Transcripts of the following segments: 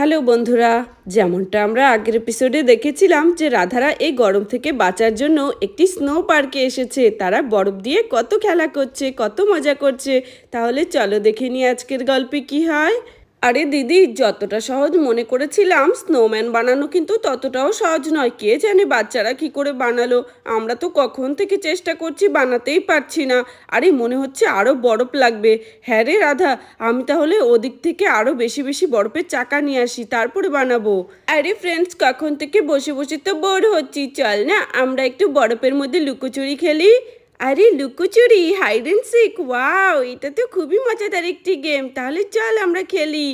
Hello বন্ধুরা, যেমনটা আমরা আগের এপিসোডে দেখেছিলাম যে রাধারা এই গরম থেকে বাঁচার জন্য একটি স্নো পার্কে এসেছে। তারা বরফ দিয়ে কত খেলা করছে, কত মজা করছে। তাহলে চলো দেখে নিই আজকের গল্পে কি হয়। আরে দিদি, যতটা সহজ মনে করেছিলাম স্নোম্যান বানানো কিন্তু ততটাও সহজ নয়। কে জানে বাচ্চারা কি করে বানালো? আমরা তো কখন থেকে চেষ্টা করছি বানাতেই পারছি না। আরে মনে হচ্ছে আরও বরফ লাগবে। হ্যাঁ রে রাধা, আমি তাহলে ওদিক থেকে আরও বেশি বেশি বরফের চাকা নিয়ে আসি, তারপরে বানাবো। আরে ফ্রেন্ডস কখন থেকে বসে বসে তো বোর হচ্ছি। চল না, আমরা একটু বরফের মধ্যে লুকোচুরি খেলি। আরে লুকোচুরি হাইড অ্যান্ড সিক ওয়াও এটা তো খুবই মজাদার একটি গেম তাহলে চল আমরা খেলি।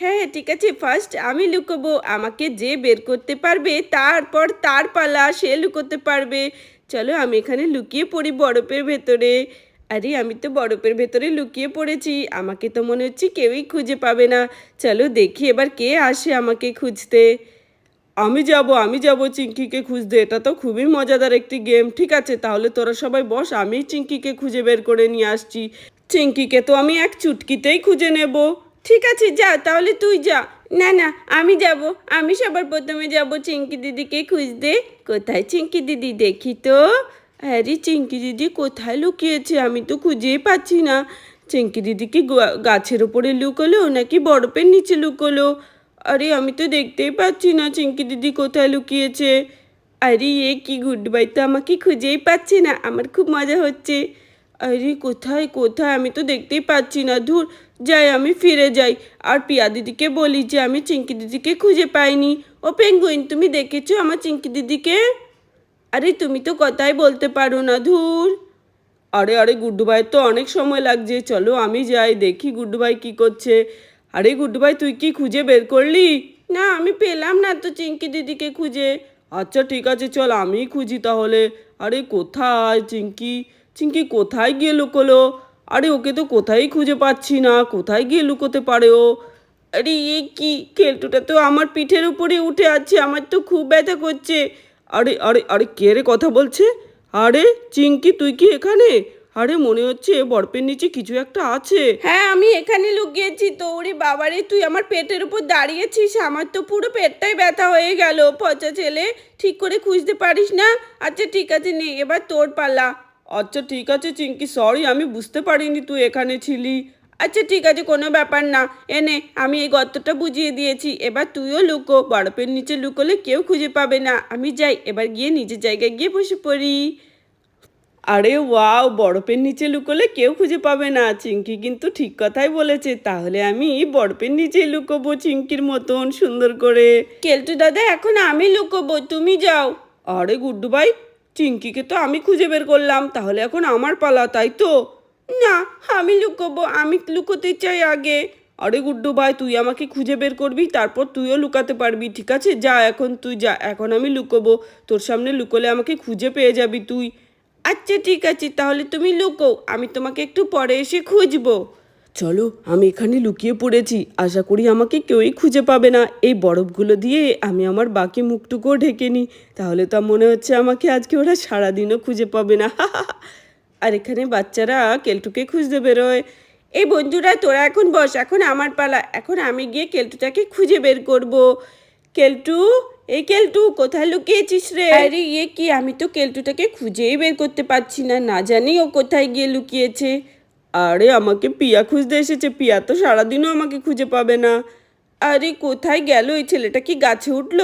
হ্যাঁ হ্যাঁ ঠিক আছে ফার্স্ট আমি লুকোবো, আমাকে যে বের করতে পারবে, তারপর তার পালা সে লুকোতে পারবে। চলো, আমি এখানে লুকিয়ে পড়ি বরফের ভেতরে। আরে, আমি তো বরফের ভেতরে লুকিয়ে পড়েছি, আমাকে তো মনে হচ্ছে কেউই খুঁজে পাবে না। চলো, দেখি এবার কে আসে আমাকে খুঁজতে। আমি যাব আমি যাব, চিঙ্কিকে খুঁজতে। এটা তো খুবই মজাদার একটি গেম। ঠিক আছে, তাহলে তোরা সবাই বস, আমি চিঙ্কিকে খুঁজে বের করে নিয়ে আসছি। চিঙ্কিকে তো আমি এক চুটকিতেই খুঁজে নেব। ঠিক আছে, যা, তাহলে তুই যা। না না, আমি যাব, আমি সবার প্রথমে যাব চিঙ্কি দিদিকে খুঁজতে। কোথায় চিঙ্কি দিদি, দেখি তো? আরে, চিঙ্কি দিদি কোথায় লুকিয়েছে? আমি তো খুঁজেই পাচ্ছি না। চিঙ্কি দিদিকে গা- গাছের ওপরে লুকোলো নাকি বরফের নিচে লুকোলো? আরে, আমি তো দেখতেই পাচ্ছি না চিঙ্কি দিদি কোথায় লুকিয়েছে। আরে, এ কি গুড বাই তো আমাকে খুঁজেই পাচ্ছি না, আমার খুব মজা হচ্ছে। আরে, কোথায় কোথায়? আমি তো দেখতেই পাচ্ছি না, ধুর, যাই, আমি ফিরে যাই। আর পিয়া দিদিকে বলি যে, আমি চিঙ্কি দিদিকে খুঁজে পাইনি। ও পেঙ্গুইন তুমি দেখেছ আমার চিঙ্কি দিদিকে? আরে, তুমি তো কথাই বলতে পারো না, ধুর। আরে আরে গুড্ডু ভাই তো অনেক সময় লাগছে, চলো আমি যাই, দেখি গুড্ডু ভাই কি করছে। আরে গুড্ডু ভাই তুই কি খুঁজে বের করলি? না, আমি পেলাম না তো চিঙ্কি দিদিকে খুঁজে। আচ্ছা ঠিক আছে, চল আমি খুঁজি তাহলে। আরে কোথায় চিঙ্কি চিঙ্কি কোথায় গিয়ে লুকোলো? আরে ওকে তো কোথায় খুঁজে পাচ্ছি না, কোথায় গিয়ে লুকোতে পারে ও? আরে এ কি? কেলটুটা তো আমার পিঠের উপরে উঠে আছে, আমার তো খুব ব্যথা করছে। আরে আরে আরে কে রে কথা বলছে? আরে চিঙ্কি তুই কি এখানে? আরে মনে হচ্ছে বরফের নিচে কিছু একটা আছে। হ্যাঁ আমি এখানে লুকিয়েছি। তো ওরে বাবারে তুই আমার পেটের উপর দাঁড়িয়েছিস? আমার তো পুরো পেটটাই ব্যথা হয়ে গেল। পচা ছেলে ঠিক করে খুঁজতে পারিস না? আচ্ছা ঠিক আছে নে এবার তোর পালা। আচ্ছা ঠিক আছে চিঙ্কি সরি আমি বুঝতে পারিনি তুই এখানে ছিলি। আচ্ছা ঠিক আছে কোনো ব্যাপার না। এনে আমি এই গর্তটা বুঝিয়ে দিয়েছি। এবার তুইও লুকো বরফের নিচে লুকোলে কেউ খুঁজে পাবে না। আমি যাই এবার গিয়ে নিজের জায়গায় গিয়ে বসে পড়ি। আরে ওয়াও, বরফের নিচে লুকোলে কেউ খুঁজে পাবে না। চিঙ্কি কিন্তু ঠিক কথাই বলেছে, তাহলে আমি বরফের নিচে লুকোবো চিঙ্কির মতন সুন্দর করে। কেলটু দাদা, এখন আমি লুকোবো, তুমি যাও। আরে গুড্ডু ভাই চিঙ্কিকে তো আমি খুঁজে বের করলাম, তাহলে এখন আমার পালা, তাই তো? না, আমি লুকোবো, আমি লুকোতে চাই আগে। আরে গুড্ডু ভাই, তুই আমাকে খুঁজে বের করবি, তারপর তুইও লুকাতে পারবি, ঠিক আছে? যা এখন, তুই যা, এখন আমি লুকোবো, তোর সামনে লুকোলে আমাকে খুঁজে পেয়ে যাবি তুই। আচ্ছা ঠিক আছে, তাহলে তুমি লুকো আমি তোমাকে একটু পরে এসে খুঁজবো। চলো, আমি এখানে লুকিয়ে পড়েছি, আশা করি আমাকে কেউই খুঁজে পাবে না। এই বরফগুলো দিয়ে আমি আমার বাকি মুখটুকুও ঢেকে নিই, তাহলে তো মনে হচ্ছে আমাকে আজকে ওরা সারাদিনও খুঁজে পাবে না। আর এখানে বাচ্চারা কেলটুকে খুঁজতে বেরোয়। এই বন্ধুরা, তোরা এখন বস, এখন আমার পালা, এখন আমি গিয়ে কেলটুটাকে খুঁজে বের করব। কেলটু এই কেলটু কোথায় লুকিয়েছিস রে? আরে ইয়ে কি আমি তো কেলটুটাকে খুঁজেই বের করতে পারছি না না জানি ও কোথায় গিয়ে লুকিয়েছে। আরে আমাকে পিয়া খুঁজতে এসেছে পিয়া তো সারাদিনও আমাকে খুঁজে পাবে না। আরে কোথায় গেল? এই ছেলেটা কি গাছে উঠল?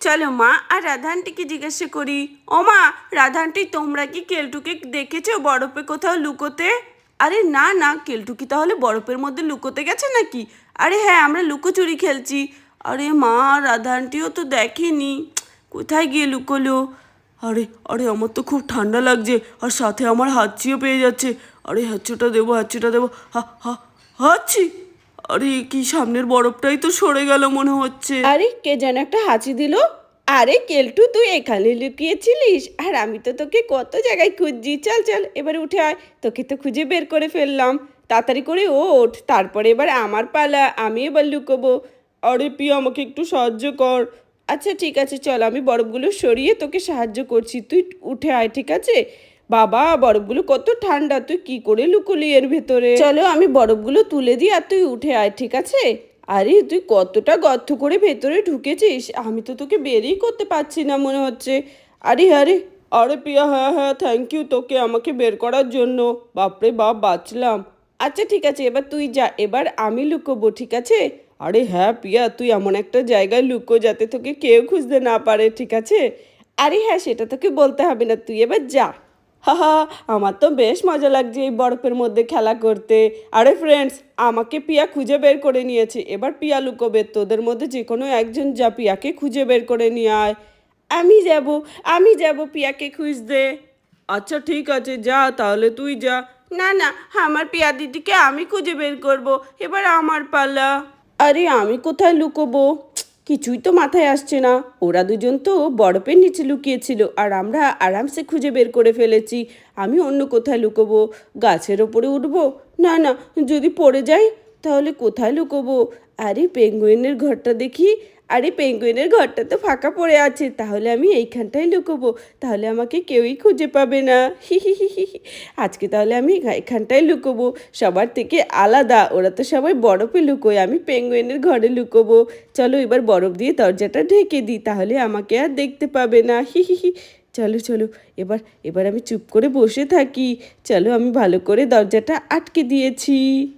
চলো মা আর রাধানটিকে জিজ্ঞাসা করি। ও মা রাধানটি তোমরা কি কেলটুকে দেখেছ বরফে কোথাও লুকোতে? আরে না না কেলটু কি তাহলে বরফের মধ্যে লুকোতে গেছে নাকি? আরে হ্যাঁ আমরা লুকোচুরি খেলছি। আরে মা, রাধানটিও তো দেখেনি। কোথায় গিয়ে লুকোলো? আরে আরে, আমার তো খুব ঠান্ডা লাগছে, আর সাথে আমার হাঁচিও পেয়ে যাচ্ছে। আরে, হাঁচুটা দেবো হাঁচুটা দেবো, হা হা, হাঁচি। আরে, কি সামনের বরফটাই তো সরে গেল মনে হচ্ছে। আরে, কে যেন একটা হাঁচি দিল। আরে, কেলটু, তুই এখানে লুকিয়েছিলিস? আর আমি তো তোকে কত জায়গায় খুঁজছি। চল চল, এবার উঠে আয়। তোকে তো খুঁজে বের করে ফেললাম। তাড়াতাড়ি করে ওঠ, তারপরে এবার আমার পালা, আমি এবার লুকোবো। আরে পিয়া আমাকে একটু সাহায্য কর। আচ্ছা ঠিক আছে, চল, আমি বরফগুলো সরিয়ে তোকে সাহায্য করছি। তুই উঠে আয়, ঠিক আছে? বাবা, বরফগুলো কত ঠান্ডা, তুই কি করে লুকোলি এর ভেতরে? চলো, আমি বরফগুলো তুলে দিই আর তুই উঠে আয়, ঠিক আছে? আরে, তুই কতটা গর্ত করে ভেতরে ঢুকেছিস? আমি তো তোকে বেরই করতে পারছি না, মনে হচ্ছে। আরে আরে আরে পিয়া হ্যাঁ হ্যাঁ থ্যাংক ইউ তোকে, আমাকে বের করার জন্য। বাপরে বাপ, বাঁচলাম। আচ্ছা ঠিক আছে, এবার তুই যা, এবার আমি লুকোবো, ঠিক আছে? আরে হ্যাঁ পিয়া তুই এমন একটা জায়গায় লুকো যাতে তোকে কেউ খুঁজতে না পারে, ঠিক আছে? আরে হ্যাঁ সেটা তোকে বলতে হবে না, তুই এবার যা। হাহা আমার তো বেশ মজা লাগছে এই বরফের মধ্যে খেলা করতে। আরে ফ্রেন্ডস আমাকে পিয়া খুঁজে বের করে নিয়েছে। এবার পিয়া লুকোবে, তোদের মধ্যে যে কোনো একজন যা পিয়াকে খুঁজে বের করে নিয়ে আয়। আমি যাব আমি যাব পিয়াকে খুঁজতে। আচ্ছা ঠিক আছে, যা, তাহলে তুই যা। না না, আমার পিয়া দিদিকে আমি খুঁজে বের করব। এবার আমার পালা। আরে আমি কোথায় লুকোবো? কিছুই তো মাথায় আসছে না। ওরা দুজন তো বরফের নিচে লুকিয়েছিল আর আমরা আরামসে খুঁজে বের করে ফেলেছি। আমি অন্য কোথায় লুকোবো? গাছের ওপরে উঠবো? না না, যদি পড়ে যাই, তাহলে কোথায় লুকোবো? আরে পেঙ্গুইনের ঘরটা দেখি। আরে পেঙ্গুইনের ঘরটা তো ফাঁকা পড়ে আছে, তাহলে আমি এইখানটায় লুকোবো, তাহলে আমাকে কেউই খুঁজে পাবে না। হি হি হি হি। আজকে তাহলে আমি এখা- এখানটায় লুকোবো, সবার থেকে আলাদা, ওরা তো সবাই বরফে লুকোয়, আমি পেঙ্গুইনের ঘরে লুকোবো। চলো এবার বরফ দিয়ে দরজাটা ঢেকে দিই, তাহলে আমাকে আর দেখতে পাবে না। হি হি হি। চলো চলো, এবার এবার আমি চুপ করে বসে থাকি। চলো আমি ভালো করে দরজাটা আটকে দিয়েছি।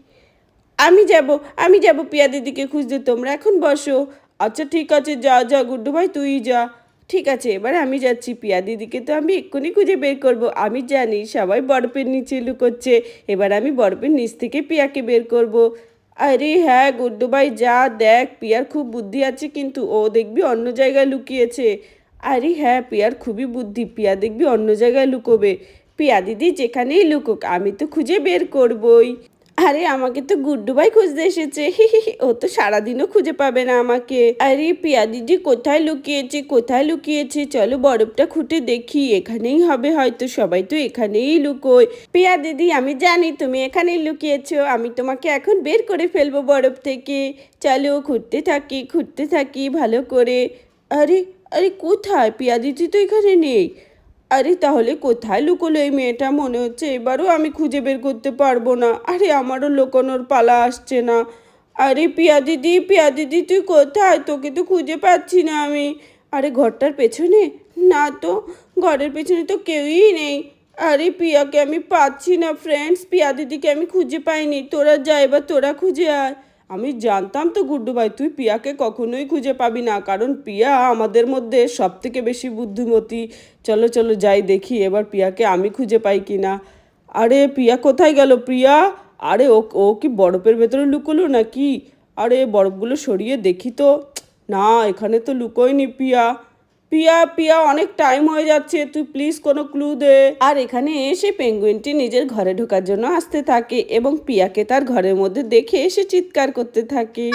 আমি যাব আমি যাব পিয়া দিদিকে খুঁজতে, তোমরা এখন বসো। আচ্ছা ঠিক আছে, যা যা, গুড্ডু ভাই, তুই যা। ঠিক আছে, এবার আমি যাচ্ছি। পিয়া দিদিকে তো আমি এক্ষুনি খুঁজে বের করব। আমি জানি সবাই বরফের নিচে লুকোচ্ছে। এবার আমি বরফের নিচ থেকে পিয়াকে বের করব। আরে হ্যাঁ গুড্ডু ভাই, যা, দেখ, পিয়ার খুব বুদ্ধি আছে, কিন্তু ও দেখবি অন্য জায়গায় লুকিয়েছে। আরে হ্যাঁ পিয়ার খুবই বুদ্ধি। পিয়া দেখবি অন্য জায়গায় লুকোবে। পিয়া দিদি যেখানেই লুকোক, আমি তো খুঁজে বের করবই। আরে, আমাকে তো গুড্ডু ভাই খুঁজতে এসেছে। ও তো সারাদিনও খুঁজে পাবে না আমাকে। আরে পিয়া দিদি কোথায় লুকিয়েছে কোথায় লুকিয়েছে? চলো বরফটা খুঁটে দেখি, এখানেই হবে হয়তো, সবাই তো এখানেই লুকোয়। পিয়া দিদি, আমি জানি তুমি এখানেই লুকিয়েছো, আমি তোমাকে এখন বের করে ফেলব বরফ থেকে। চলো, খুঁটতে থাকি খুঁটতে থাকি ভালো করে। আরে আরে, কোথায়? পিয়া দিদি তো এখানে নেই। আরে তাহলে কোথায় লুকোলো এই মেয়েটা? মনে হচ্ছে এবারও আমি খুঁজে বের করতে পারব না। আরে আমারও লুকোনোর পালা আসছে না। আরে পিয়া দিদি পিয়া দিদি, তুই কোথায়? তোকে তো খুঁজে পাচ্ছি না আমি। আরে ঘরটার পেছনে? না তো, ঘরের পেছনে তো কেউই নেই। আরে পিয়াকে আমি পাচ্ছি না ফ্রেন্ডস পিয়া দিদিকে আমি খুঁজে পাইনি। তোরা যা, এবার তোরা খুঁজে আয়। আমি জানতাম তো গুড্ডু ভাই, তুই পিয়াকে কখনোই খুঁজে পাবি না, কারণ পিয়া আমাদের মধ্যে সব থেকে বেশি বুদ্ধিমতী। চলো চলো, যাই দেখি এবার পিয়াকে আমি খুঁজে পাই কি না আরে, পিয়া কোথায় গেল প্রিয়া? আরে, ও ও কি বরফের ভেতরে লুকোলো নাকি? আরে, বরফগুলো সরিয়ে দেখি তো। না, এখানে তো লুকোয়নি পিয়া। পিয়া পিয়া, অনেক টাইম হয়ে যাচ্ছে, তুই প্লিজ কোনো ক্লু দে। আর এখানে এসে পেঙ্গুইনটি নিজের ঘরে ঢোকার জন্য আসতে থাকে এবং পিয়াকে তার ঘরের মধ্যে দেখে এসে চিৎকার করতে থাকে।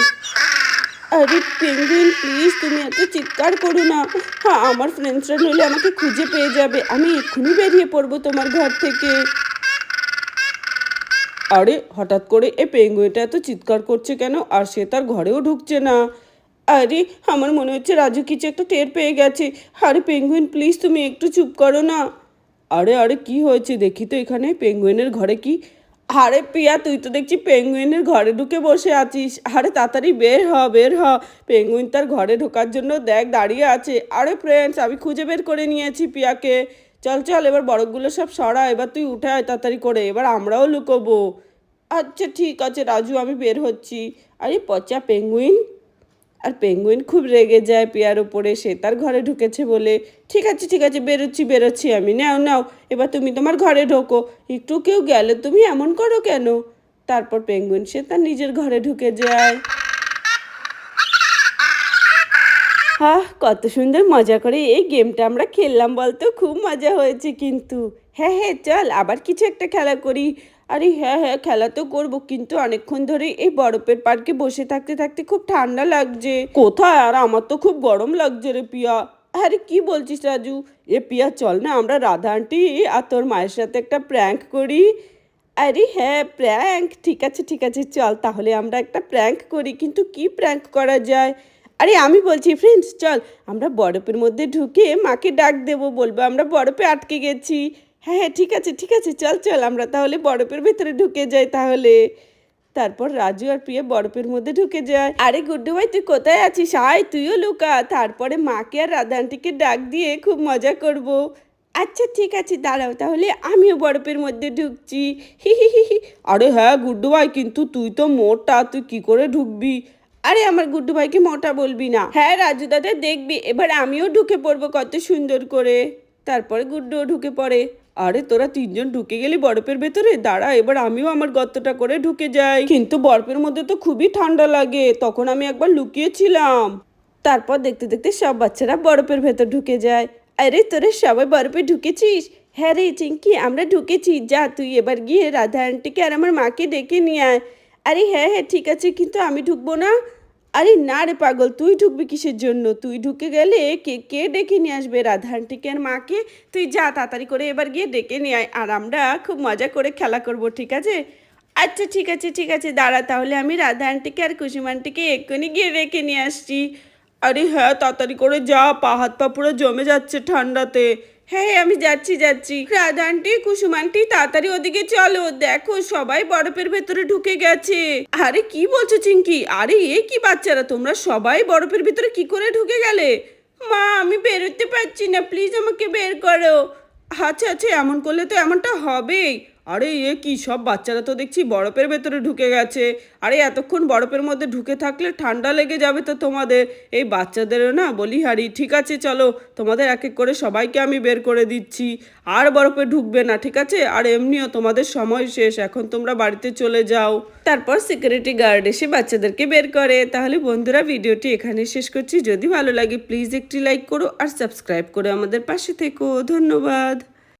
আরে পেঙ্গুইন প্লিজ তুমি এত চিৎকার করো না। হ্যাঁ আমার ফ্রেন্ডসরা নইলে আমাকে খুঁজে পেয়ে যাবে। আমি এক্ষুনি বেরিয়ে পড়ব তোমার ঘর থেকে। আরে, হঠাৎ করে এ পেঙ্গুইনটা এত চিৎকার করছে কেন? আর সে তার ঘরেও ঢুকছে না। আরে, আমার মনে হচ্ছে রাজু কিছু একটা টের পেয়ে গেছে। আরে পেঙ্গুইন প্লিজ তুমি একটু চুপ করো না। আরে আরে, কি হয়েছে? দেখি তো এখানে পেঙ্গুইনের ঘরে কি? আরে, পিয়া, তুই তো দেখছি পেঙ্গুইনের ঘরে ঢুকে বসে আছিস। আরে, তাড়াতাড়ি বের হ বের হ। পেঙ্গুইন তার ঘরে ঢোকার জন্য দেখ, দাঁড়িয়ে আছে। আরে ফ্রেন্ডস আমি খুঁজে বের করে নিয়েছি পিয়াকে। চল চল, এবার বরফগুলো সব সরা, এবার তুই উঠে আয় তাড়াতাড়ি করে, এবার আমরাও লুকোবো। আচ্ছা ঠিক আছে, রাজু, আমি বের হচ্ছি। আরে, পচা পেঙ্গুইন আর পেঙ্গুইন খুব রেগে যায় পিয়ার ওপরে সে তার ঘরে ঢুকেছে বলে, ঠিক আছে ঠিক আছে, বেরোচ্ছি বেরোচ্ছি আমি, নাও নাও, এবার তুমি তোমার ঘরে ঢোকো, একটু কেউ গেলে তুমি এমন করো কেন? তারপর পেঙ্গুইন সে তার নিজের ঘরে ঢুকে যায়। হ্যাঁ কত সুন্দর মজা করে এই গেমটা আমরা খেললাম বলতো, খুব মজা হয়েছে কিন্তু। হ্যাঁ হ্যাঁ চল, আবার কিছু একটা খেলা করি। আরে হ্যাঁ হ্যাঁ খেলা তো করব, কিন্তু অনেকক্ষণ ধরে এই বরফের পার্কে বসে থাকতে থাকতে খুব ঠান্ডা লাগছে। কোথায়? আর আমার তো খুব গরম লাগছে রে পিয়া। আরে কি বলছিস রাজু? এ পিয়া, চল না, আমরা রাধা আন্টি আর তোর মায়ের সাথে একটা প্র্যাঙ্ক করি। আরে হ্যাঁ প্র্যাঙ্ক ঠিক আছে ঠিক আছে, চল, তাহলে আমরা একটা প্র্যাঙ্ক করি। কিন্তু কি প্র্যাঙ্ক করা যায়? আরে আমি বলছি ফ্রেন্ডস চল, আমরা বরফের মধ্যে ঢুকে মাকে ডাক দেবো, বলব আমরা বরফে আটকে গেছি। হ্যাঁ হ্যাঁ ঠিক আছে ঠিক আছে, চল চল, আমরা তাহলে বরফের ভেতরে ঢুকে যাই তাহলে। তারপর রাজু আর প্রিয়া বরফের মধ্যে ঢুকে যায়। আরে গুড্ডু ভাই, তুই কোথায় আছিস? আয়, তুইও লুকা। তারপরে মাকে আর রাধা আন্টিকে ডাক দিয়ে খুব মজা করব। আচ্ছা ঠিক আছে, দাঁড়াও, তাহলে আমিও বরফের মধ্যে ঢুকছি। হি হি হি হি। আরে হ্যাঁ গুড্ডু ভাই, কিন্তু তুই তো মোটা, তুই কি করে ঢুকবি? আরে আমার গুড্ডু ভাইকে মোটা বলবি না। হ্যাঁ রাজু দাদা, দেখবি। এবার আমিও ঢুকে পড়ব কত সুন্দর করে। তারপরে গুড্ডুও ঢুকে পড়ে। আরে, তোরা তিনজন ঢুকে গেলি বরফের ভেতরে? দাঁড়া, এবার আমিও আমার গর্তটা করে ঢুকে যাই। কিন্তু বরফের মধ্যে তো খুবই ঠান্ডা লাগে, তখন আমি একবার লুকিয়েছিলাম। তারপর দেখতে দেখতে সব বাচ্চারা বরফের ভেতর ঢুকে যায়। আরে, তোরা সবাই বরফে ঢুকেছিস? হ্যাঁ রে চিঙ্কি, আমরা ঢুকেছি। যা, তুই এবার গিয়ে রাধা আন্টিকে আর আমার মাকে ডেকে নিয়ে আয়। আরে হ্যাঁ হ্যাঁ ঠিক আছে, কিন্তু আমি ঢুকবো না। আরে না রে পাগল, তুই ঢুকবি কিসের জন্য? তুই ঢুকে গেলে কে কে ডেকে নিয়ে আসবে? রাধা আন্টিকে আর মাকে? তুই যা তাড়াতাড়ি করে এবার গিয়ে ডেকে নিয়ে আয় আর আমরা খুব মজা করে খেলা করব, ঠিক আছে? আচ্ছা ঠিক আছে ঠিক আছে, দাঁড়া, তাহলে আমি রাধা আন্টিকে আর কুসুম আন্টিকে এক্ষুনি গিয়ে রেখে নিয়ে আসছি। আরে হ্যাঁ তাড়াতাড়ি করে যা, পা, হাত, পা পুরো জমে যাচ্ছে ঠান্ডাতে। হ্যাঁ আমি যাচ্ছি যাচ্ছি। রাধানটি আন্টি, কুসুম আন্টি, তাড়াতাড়ি ওদিকে চলো। দেখো, সবাই বরফের ভেতরে ঢুকে গেছে। আরে, কি বলছো চিঙ্কি আরে, এ কি বাচ্চারা? তোমরা সবাই বরফের ভিতরে কি করে ঢুকে গেলে? মা, আমি বেরোতে পারছি না। প্লিজ আমাকে বের করো। আচ্ছা আচ্ছা এমন করলে তো এমনটা হবেই। আরে এ কি, সব বাচ্চারা তো দেখছি বরফের ভেতরে ঢুকে গেছে। আরে এতক্ষণ বরফের মধ্যে ঢুকে থাকলে ঠান্ডা লেগে যাবে তো তোমাদের। এই বাচ্চাদেরও না বলি হারি ঠিক আছে চলো, তোমাদের এক এক করে সবাইকে আমি বের করে দিচ্ছি। আর বরফে ঢুকবে না, ঠিক আছে? আর এমনিও তোমাদের সময় শেষ, এখন তোমরা বাড়িতে চলে যাও। তারপর সিকিউরিটি গার্ড এসে বাচ্চাদেরকে বের করে। তাহলে বন্ধুরা, ভিডিওটি এখানে শেষ করছি। যদি ভালো লাগে প্লিজ একটি লাইক করো আর সাবস্ক্রাইব করে আমাদের পাশে থেকো। ধন্যবাদ।